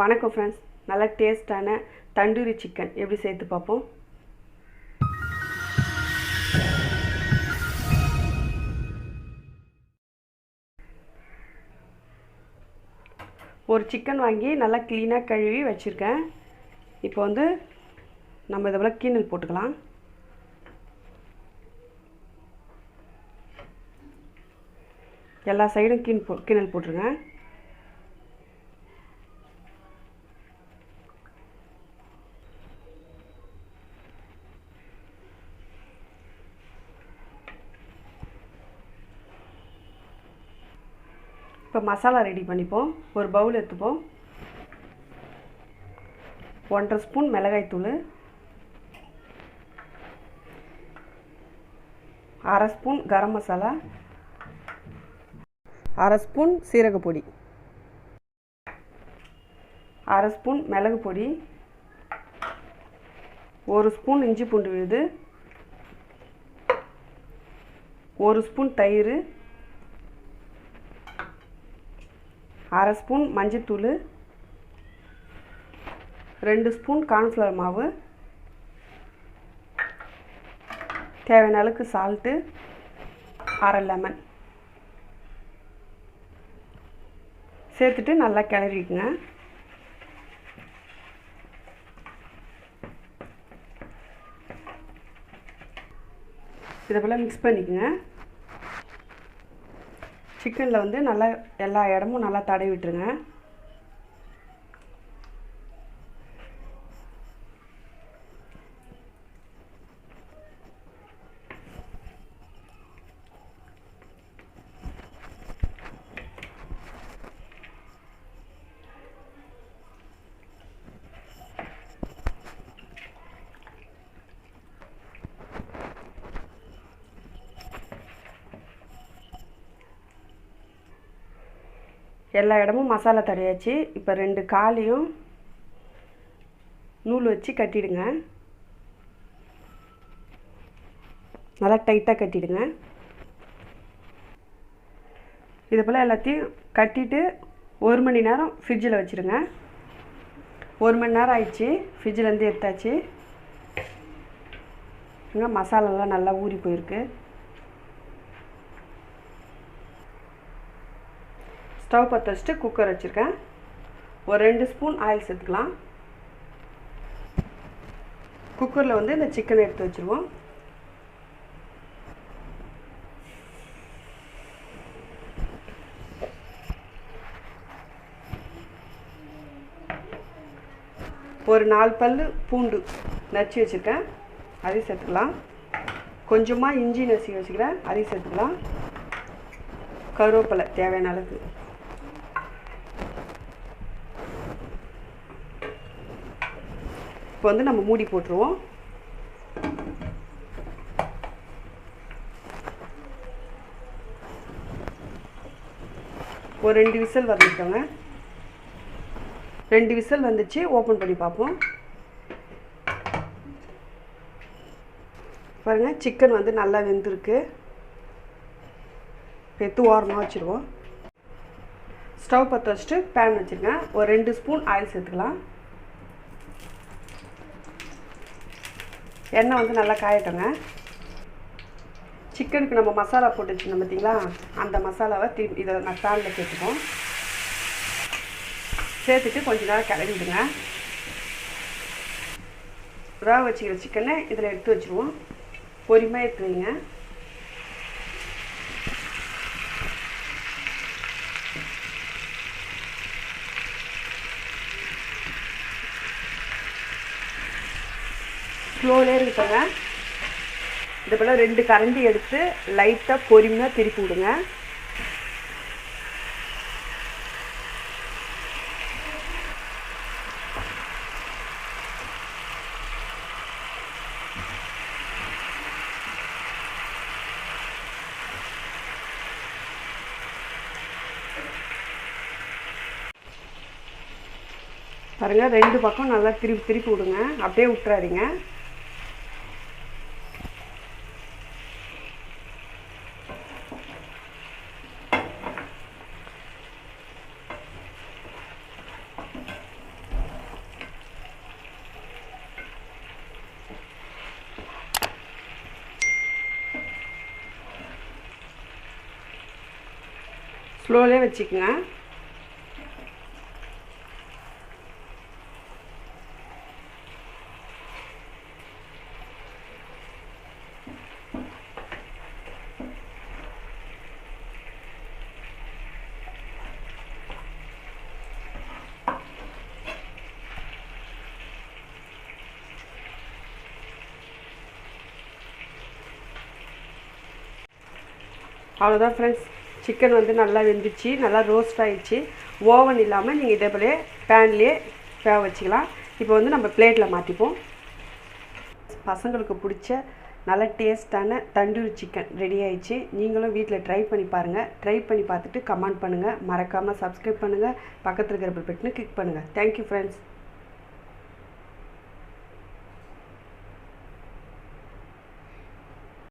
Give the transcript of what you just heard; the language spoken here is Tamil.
வணக்கம் ஃப்ரெண்ட்ஸ் நல்லா டேஸ்ட்டான தண்டூரி சிக்கன் எப்படி சேர்த்து பார்ப்போம்? ஒரு சிக்கன் வாங்கி நல்லா க்ளீனாக கழுவி வச்சுருக்கேன். இப்போ வந்து நம்ம இதை போல் கீனல் போட்டுக்கலாம். எல்லா சைடும் கீன் போ கிணல் போட்டுருங்க இப்போ மசாலா ரெடி பண்ணிப்போம். ஒரு பவுல் எடுத்துப்போம். ஒன்றரை ஸ்பூன் மிளகாய்த்தூள் அரை ஸ்பூன் கரம் மசாலா. அரை ஸ்பூன் சீரகப்பொடி அரை ஸ்பூன் மிளகு பொடி. ஒரு ஸ்பூன் இஞ்சி பூண்டு விழுது. ஒரு ஸ்பூன் தயிர். அரை ஸ்பூன் மஞ்சத்தூள் ரெண்டு ஸ்பூன் கார்ன்ஃப்ளவர் மாவு தேவையான அளவுக்கு சால்ட்டு அரை லெமன் சேர்த்துட்டு நல்லா கிளறிக்குங்க இதை போல் மிக்ஸ் பண்ணிக்கோங்க. சிக்கனில் வந்து நல்லா எல்லா இடமும் நல்லா தடவி விட்டுருங்க எல்லா இடமும் மசாலா தடையாச்சு இப்போ ரெண்டு காலையும் நூல் வச்சு கட்டிடுங்க. நல்லா டைட்டாக கட்டிடுங்க. இது போல் எல்லாத்தையும் கட்டிட்டு ஒரு மணி நேரம் ஃப்ரிட்ஜில் வச்சுருங்க. ஒரு மணி நேரம் ஆயிடுச்சு. ஃப்ரிட்ஜிலேருந்து எடுத்தாச்சு. மசாலாலாம் நல்லா ஊறி போயிருக்கு. ஸ்டவ் பற்ற வச்சுட்டு குக்கர் வச்சுருக்கேன். ஒரு ரெண்டு ஸ்பூன் ஆயில் சேர்த்துக்கலாம். குக்கரில் வந்து இந்த சிக்கனை எடுத்து வச்சுருவோம். ஒரு நாலு பல் பூண்டு நச்சு வச்சுருக்கேன். அதையும் சேர்த்துக்கலாம். கொஞ்சமாக இஞ்சி நசி வச்சுக்கிறேன். அதையும் சேர்த்துக்கலாம். கருவேப்பிலை தேவையான அளவுக்கு. இப்போ வந்து நம்ம மூடி போட்டுருவோம். ஒரு ரெண்டு விசில் வந்துருக்கோங்க ரெண்டு விசில் வந்துச்சு ஓப்பன் பண்ணி பார்ப்போம். பாருங்கள் சிக்கன் வந்து நல்லா வெந்திருக்கு. எடுத்து ஓரமாக வச்சுருவோம். ஸ்டவ் பற்ற வச்சுட்டு பேன் வச்சுருக்கேன் ஒரு ரெண்டு ஸ்பூன் ஆயில் சேர்த்துக்கலாம். எண்ணெய் வந்து நல்லா காயட்டோங்க. சிக்கனுக்கு நம்ம மசாலா போட்டு வச்சுருந்தோம் பார்த்தீங்களா அந்த மசாலாவை தி இதை நான் சாலில் சேர்த்துப்போம். சேர்த்துட்டு கொஞ்ச நேரம் கிளறி விடுங்க வச்சுக்கிற சிக்கனை இதில் எடுத்து வச்சுருவோம். பொறுமையாக எடுத்து வைங்க ஸ்லோலே இருக்குங்க. இது போல் ரெண்டு கரண்டி எடுத்து லைட்டாக பொறுமையாக திருப்பி விடுங்க. பாருங்கள் ரெண்டு பக்கம் நல்லா திருப்பி திருப்பி விடுங்க. அப்படியே விட்டுறாதீங்க. ஸ்லோலே வச்சுக்கோங்க. அவ்வளோதான் ஃப்ரெண்ட்ஸ் சிக்கன் வந்து நல்லா வெந்துச்சு நல்லா ரோஸ்ட் ஆகிடுச்சு ஓவன் இல்லாமல் நீங்கள் இதே போலே பேன்லேயே வேக வச்சுக்கலாம். இப்போ வந்து நம்ம பிளேட்டில் மாற்றிப்போம் பசங்களுக்கு பிடிச்ச நல்ல டேஸ்ட்டான தண்டூரி சிக்கன் ரெடி ஆயிடுச்சு. நீங்களும் வீட்டில் ட்ரை பண்ணி பாருங்கள் ட்ரை பண்ணி பார்த்துட்டு கமெண்ட் பண்ணுங்கள் மறக்காமல் சப்ஸ்கிரைப் பண்ணுங்கள் பக்கத்தில் இருக்கிற பெல் பட்டனை கிளிக் பண்ணுங்கள் தேங்க்யூ ஃப்ரெண்ட்ஸ்